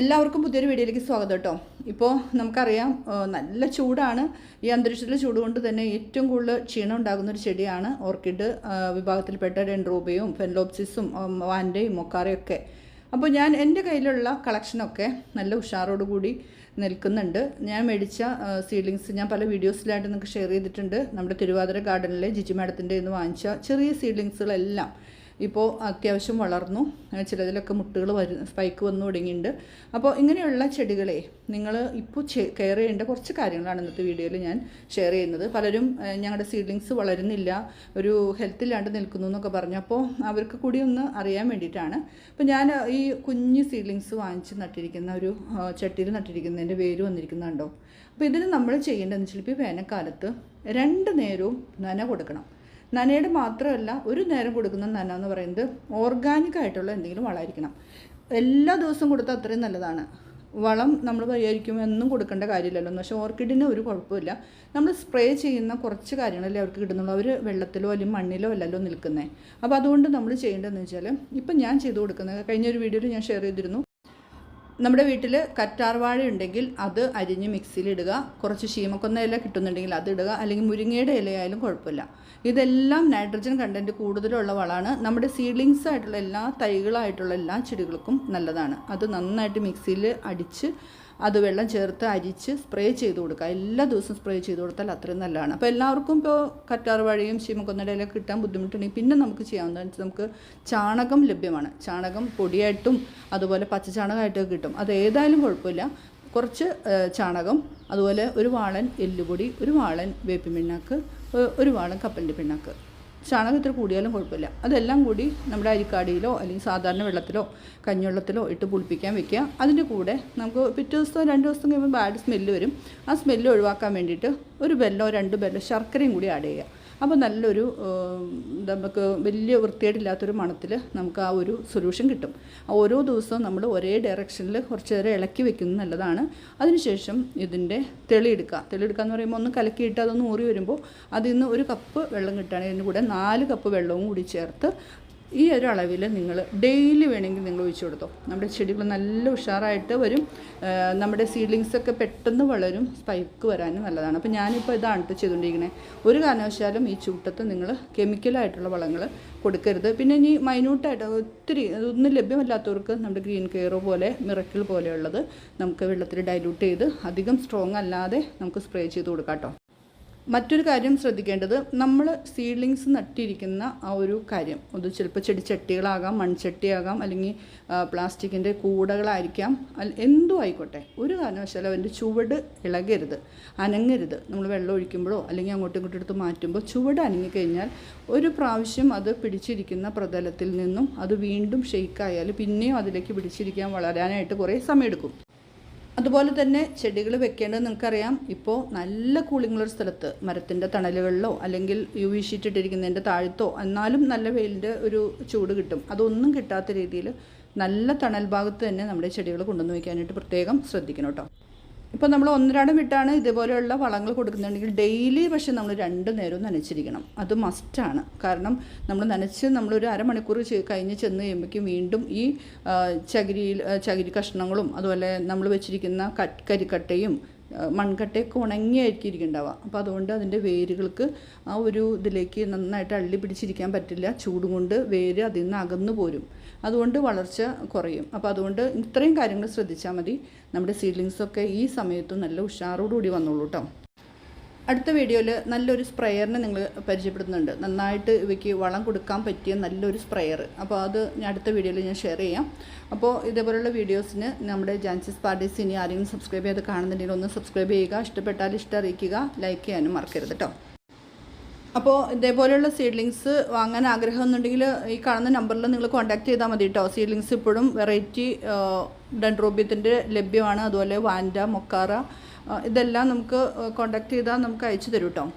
എല്ലാവർക്കും പുതിയൊരു വീഡിയോയിലേക്ക് സ്വാഗതം കേട്ടോ. ഇപ്പോൾ നമുക്കറിയാം നല്ല ചൂടാണ്. ഈ അന്തരീക്ഷത്തിലെ ചൂട് കൊണ്ട് തന്നെ ഏറ്റവും കൂടുതൽ ക്ഷീണം ഉണ്ടാകുന്ന ഒരു ചെടിയാണ് ഓർക്കിഡ് വിഭാഗത്തിൽപ്പെട്ട ഡെൻഡ്രോബയും ഫെൻലോപ്സിസും വാന്റെയും മൊക്കാറയും ഒക്കെ അപ്പോൾ ഞാൻ എന്റെ കയ്യിലുള്ള കളക്ഷനൊക്കെ നല്ല ഉഷാറോടുകൂടി നിൽക്കുന്നുണ്ട്. ഞാൻ മേടിച്ച സീഡ്ലിങ്സ് ഞാൻ പല വീഡിയോസിലായിട്ട് നിങ്ങൾക്ക് ഷെയർ ചെയ്തിട്ടുണ്ട്. നമ്മുടെ തിരുവാതിര ഗാർഡനിലെ ജിജി മാഡത്തിന്റെ നിന്ന് വാങ്ങിച്ച ചെറിയ സീഡ്ലിങ്സുകളെല്ലാം. ഇപ്പോൾ അത്യാവശ്യം വളർന്നു. ചിലതിലൊക്കെ മുട്ടുകൾ വരു സ്പൈക്ക് വന്നു തുടങ്ങിയിട്ടുണ്ട് അപ്പോൾ ഇങ്ങനെയുള്ള ചെടികളെ നിങ്ങൾ ഇപ്പോൾ കെയർ ചെയ്യേണ്ട കുറച്ച് കാര്യങ്ങളാണ് ഇന്നത്തെ വീഡിയോയിൽ ഞാൻ ഷെയർ ചെയ്യുന്നത്. പലരും ഞങ്ങളുടെ സീഡ്ലിങ്സ് വളരുന്നില്ല ഒരു ഹെൽത്തില്ലാണ്ട് നിൽക്കുന്നു എന്നൊക്കെ പറഞ്ഞു. അപ്പോൾ അവർക്ക് കൂടി ഒന്ന് അറിയാൻ വേണ്ടിയിട്ടാണ്. അപ്പോൾ ഞാൻ ഈ കുഞ്ഞ് സീഡ്ലിങ്സ് വാങ്ങിച്ച് നട്ടിരിക്കുന്ന ഒരു ചട്ടിയിൽ നട്ടിരിക്കുന്നതിന്റെ വേര് വന്നിരിക്കുന്നുണ്ടോ? അപ്പോൾ ഇതിന് നമ്മൾ ചെയ്യേണ്ടതെന്ന് വെച്ചാൽ ഇപ്പോൾ വേനൽക്കാലത്ത് രണ്ട് നേരവും നന കൊടുക്കണം. നനയുടെ മാത്രമല്ല ഒരു നേരം കൊടുക്കുന്ന നന എന്ന് പറയുന്നത് ഓർഗാനിക് ആയിട്ടുള്ള എന്തെങ്കിലും വളമായിരിക്കണം. എല്ലാ ദിവസവും കൊടുത്താൽ അത്രയും നല്ലതാണ്. വളം നമ്മൾ പരിഹരിക്കും എന്നും കൊടുക്കേണ്ട കാര്യമില്ലല്ലോ. പക്ഷേ ഓർക്കിഡിന് ഒരു കുഴപ്പമില്ല. നമ്മൾ സ്പ്രേ ചെയ്യുന്ന കുറച്ച് കാര്യങ്ങളല്ലേ അവർക്ക് കിട്ടുന്നുള്ളൂ. അവർ വെള്ളത്തിലോ അല്ലെങ്കിൽ മണ്ണിലോ അല്ലല്ലോ നിൽക്കുന്നത് അപ്പോൾ അതുകൊണ്ട് നമ്മൾ ചെയ്യേണ്ടതെന്ന് വെച്ചാൽ ഇപ്പം ഞാൻ ചെയ്തു കൊടുക്കുന്നത് കഴിഞ്ഞ ഒരു വീഡിയോയിൽ ഞാൻ ഷെയർ ചെയ്തിരുന്നു. നമ്മുടെ വീട്ടിൽ കറ്റാർവാഴ ഉണ്ടെങ്കിൽ അത് അരിഞ്ഞ് മിക്സിയിലിടുക കുറച്ച് ശീമക്കൊന്ന ഇല കിട്ടുന്നുണ്ടെങ്കിൽ അത് ഇടുക. അല്ലെങ്കിൽ മുരിങ്ങയുടെ ഇലയായാലും കുഴപ്പമില്ല. ഇതെല്ലാം നൈട്രജൻ കണ്ടന്റ് കൂടുതലുള്ള വളമാണ്. നമ്മുടെ സീഡ്ലിങ്സ് ആയിട്ടുള്ള എല്ലാ തൈകളായിട്ടുള്ള എല്ലാ ചെടികൾക്കും നല്ലതാണ്. അത് നന്നായിട്ട് മിക്സിയിൽ അടിച്ച് അത് വെള്ളം ചേർത്ത് അരിച്ച് സ്പ്രേ ചെയ്ത് കൊടുക്കുക. എല്ലാ ദിവസവും സ്പ്രേ ചെയ്ത് കൊടുത്താൽ അത്രയും നല്ലതാണ്. അപ്പോൾ എല്ലാവർക്കും ഇപ്പോൾ കറ്റാർ വഴിയും ശീമക്കൊന്നടയിലൊക്കെ കിട്ടാൻ ബുദ്ധിമുട്ടുണ്ടെങ്കിൽ പിന്നെ നമുക്ക് ചെയ്യാവുന്നതെന്ന് വെച്ചാൽ നമുക്ക് ചാണകം ലഭ്യമാണ്. ചാണകം പൊടിയായിട്ടും അതുപോലെ പച്ച പച്ചച്ചാണകമായിട്ടൊക്കെ കിട്ടും. അത് ഏതായാലും കുഴപ്പമില്ല. കുറച്ച് ചാണകം അതുപോലെ ഒരു വാളൻ എല്ലുപൊടി ഒരു വാളൻ വേപ്പിൻ പിണ്ണാക്ക് ഒരു വാളൻ കപ്പലിന്റെ പിണ്ണാക്ക്. ചാണകം ഇത്ര കൂടിയാലും കുഴപ്പമില്ല. അതെല്ലാം കൂടി നമ്മുടെ അരിക്കാടിയിലോ അല്ലെങ്കിൽ സാധാരണ വെള്ളത്തിലോ കഞ്ഞിവെള്ളത്തിലോ ഇട്ട് പുളിപ്പിക്കാൻ വെക്കുക. അതിന്റെ കൂടെ നമുക്ക് പിറ്റേ ദിവസമോ രണ്ട് ദിവസം കഴിയുമ്പോൾ ബാഡ് സ്മെല്ല് വരും. ആ സ്മെല്ല് ഒഴിവാക്കാൻ വേണ്ടിയിട്ട് ഒരു ബെല്ലോ രണ്ട് ബെല്ലോ ശർക്കരയും കൂടി ആഡ് ചെയ്യുക. അപ്പോൾ നല്ലൊരു നമുക്ക് വലിയ വൃത്തിയായിട്ടില്ലാത്തൊരു മണത്തിൽ നമുക്ക് ആ ഒരു സൊല്യൂഷൻ കിട്ടും. ഓരോ ദിവസവും നമ്മൾ ഒരേ ഡയറക്ഷനിൽ കുറച്ച് നേരം ഇളക്കി വെക്കുന്നത് നല്ലതാണ്. അതിനുശേഷം ഇതിന്റെ തെളിയെടുക്കുക തെളിയെടുക്കുക എന്ന് പറയുമ്പോൾ ഒന്ന് കലക്കിയിട്ട് അതൊന്ന് ഊറി വരുമ്പോൾ അതിൽ നിന്ന് ഒരു കപ്പ് വെള്ളം കിട്ടുകയാണെങ്കിൽ അതിന്റെ കൂടെ നാല് കപ്പ് വെള്ളവും കൂടി ചേർത്ത് ഈ ഒരു അളവിൽ നിങ്ങൾ ഡെയിലി വേണമെങ്കിൽ നിങ്ങൾ ഒഴിച്ചു കൊടുത്തോ. നമ്മുടെ ചെടികൾ നല്ല ഉഷാറായിട്ട് വരും. നമ്മുടെ സീഡ്ലിങ്സൊക്കെ പെട്ടെന്ന് വളരും. സ്പൈക്ക് വരാനും നല്ലതാണ്. അപ്പോൾ ഞാനിപ്പോൾ ഇതാണ് ചെയ്തുകൊണ്ടിരിക്കുന്നത് ഒരു കാരണവശാലും ഈ ചൂട്ടത്ത് നിങ്ങൾ കെമിക്കലായിട്ടുള്ള വളങ്ങൾ കൊടുക്കരുത്. പിന്നെ ഇനി മൈന്യൂട്ടായിട്ട് ഒത്തിരി ഒന്നും ലഭ്യമല്ലാത്തവർക്ക് നമ്മുടെ ഗ്രീൻ കെയറോ പോലെ മിറക്കിൾ പോലെയുള്ളത് നമുക്ക് വെള്ളത്തിൽ ഡൈല്യൂട്ട് ചെയ്ത് അധികം സ്ട്രോങ് അല്ലാതെ നമുക്ക് സ്പ്രേ ചെയ്ത് കൊടുക്കാം കേട്ടോ മറ്റൊരു കാര്യം ശ്രദ്ധിക്കേണ്ടത് നമ്മൾ സീഡ്ലിങ്സ് നട്ടിരിക്കുന്ന ആ ഒരു കാര്യം. അത് ചിലപ്പോൾ ചെടിച്ചട്ടികളാകാം മൺചട്ടിയാകാം അല്ലെങ്കിൽ പ്ലാസ്റ്റിക്കിന്റെ കൂടകളായിരിക്കാം. എന്തും ആയിക്കോട്ടെ. ഒരു കാരണവശാലും അതിന്റെ ചുവട് ഇളകരുത് അനങ്ങരുത്. നമ്മൾ വെള്ളം ഒഴിക്കുമ്പോഴോ അല്ലെങ്കിൽ അങ്ങോട്ടും ഇങ്ങോട്ടും എടുത്ത് മാറ്റുമ്പോൾ ചുവട് അനങ്ങിക്കഴിഞ്ഞാൽ ഒരു പ്രാവശ്യം അത് പിടിച്ചിരിക്കുന്ന പ്രതലത്തിൽ നിന്നും അത് വീണ്ടും ഷെയ്ക്കായാൽ പിന്നെയും അതിലേക്ക് പിടിച്ചിരിക്കാൻ വളരാനായിട്ട് കുറേ സമയമെടുക്കും അതുപോലെ തന്നെ ചെടികൾ വെക്കേണ്ടത് നിങ്ങൾക്കറിയാം. ഇപ്പോൾ നല്ല കൂളിങ്ങുള്ള സ്ഥലത്ത് മരത്തിന്റെ തണലുകളിലോ അല്ലെങ്കിൽ യു വി ഷീറ്റ് ഇട്ടിരിക്കുന്നതിന്റെ താഴത്തോ എന്നാലും നല്ല വെയിലിന്റെ ഒരു ചൂട് കിട്ടും. അതൊന്നും കിട്ടാത്ത രീതിയിൽ നല്ല തണൽ ഭാഗത്ത് തന്നെ നമ്മുടെ ചെടികൾ കൊണ്ടുവന്ന് വയ്ക്കാനായിട്ട് പ്രത്യേകം ശ്രദ്ധിക്കണം കേട്ടോ. ഇപ്പോൾ നമ്മൾ ഒന്നരാടം വിട്ടാണ് ഇതുപോലെയുള്ള വളങ്ങൾ കൊടുക്കുന്നുണ്ടെങ്കിൽ ഡെയിലി പക്ഷേ നമ്മൾ രണ്ട് നേരവും നനച്ചിരിക്കണം. അത് മസ്റ്റാണ് കാരണം നമ്മൾ നനച്ച് നമ്മളൊരു അരമണിക്കൂർ കഴിഞ്ഞ് ചെന്ന് കഴിയുമ്പോഴേക്കും വീണ്ടും ഈ ചകിരിയിൽ ചകിരി കഷ്ണങ്ങളും അതുപോലെ നമ്മൾ വെച്ചിരിക്കുന്ന കരിക്കട്ടയും മൺകട്ടയൊക്കെ ഉണങ്ങിയായിരിക്കും ഇരിക്കുന്നുണ്ടാവുക അപ്പോൾ അതുകൊണ്ട് അതിന്റെ വേരുകൾക്ക് ആ ഒരു ഇതിലേക്ക് നന്നായിട്ട് അള്ളി പിടിച്ചിരിക്കാൻ പറ്റില്ല. ചൂട് കൊണ്ട് വേര് അതിൽ നിന്ന് അകന്നു പോരും. അതുകൊണ്ട് വളർച്ച കുറയും. അപ്പോൾ അതുകൊണ്ട് ഇത്രയും കാര്യങ്ങൾ ശ്രദ്ധിച്ചാൽ മതി. നമ്മുടെ സീഡ്ലിങ്സൊക്കെ ഈ സമയത്തും നല്ല ഉഷാറോടുകൂടി വന്നോളൂ കേട്ടോ അടുത്ത വീഡിയോയിൽ നല്ലൊരു സ്പ്രെയറിനെ നിങ്ങൾ പരിചയപ്പെടുത്തുന്നുണ്ട്. നന്നായിട്ട് ഇവയ്ക്ക് വളം കൊടുക്കാൻ പറ്റിയ നല്ലൊരു സ്പ്രെയർ. അപ്പോൾ അത് ഞാൻ അടുത്ത വീഡിയോയിൽ ഞാൻ ഷെയർ ചെയ്യാം. അപ്പോൾ ഇതേപോലുള്ള വീഡിയോസിന് നമ്മുടെ ജാൻസിസ് പാർട്ടീസ് ഇനി ആരെങ്കിലും സബ്സ്ക്രൈബ് ചെയ്ത് കാണുന്നുണ്ടെങ്കിൽ ഒന്ന് സബ്സ്ക്രൈബ് ചെയ്യുക. ഇഷ്ടപ്പെട്ടാൽ ഇഷ്ടം അറിയിക്കുക ലൈക്ക് ചെയ്യാനും മറക്കരുത് കേട്ടോ അപ്പോൾ ഇതേപോലെയുള്ള സീഡ്ലിങ്സ് വാങ്ങാൻ ആഗ്രഹം ആഗ്രഹമുണ്ടെങ്കിൽ ഈ കാണുന്ന നമ്പറിൽ നിങ്ങൾ കോൺടാക്ട് ചെയ്താൽ മതി കേട്ടോ സീഡ്ലിങ്സ് ഇപ്പോഴും വെറൈറ്റി ഡൻഡ്രോബ്യത്തിന്റെ ലഭ്യമാണ്. അതുപോലെ വാൻഡ മൊക്കാറ ഇതെല്ലാം നമുക്ക് കോൺടാക്ട് ചെയ്താൽ നമുക്ക് അയച്ചു തരും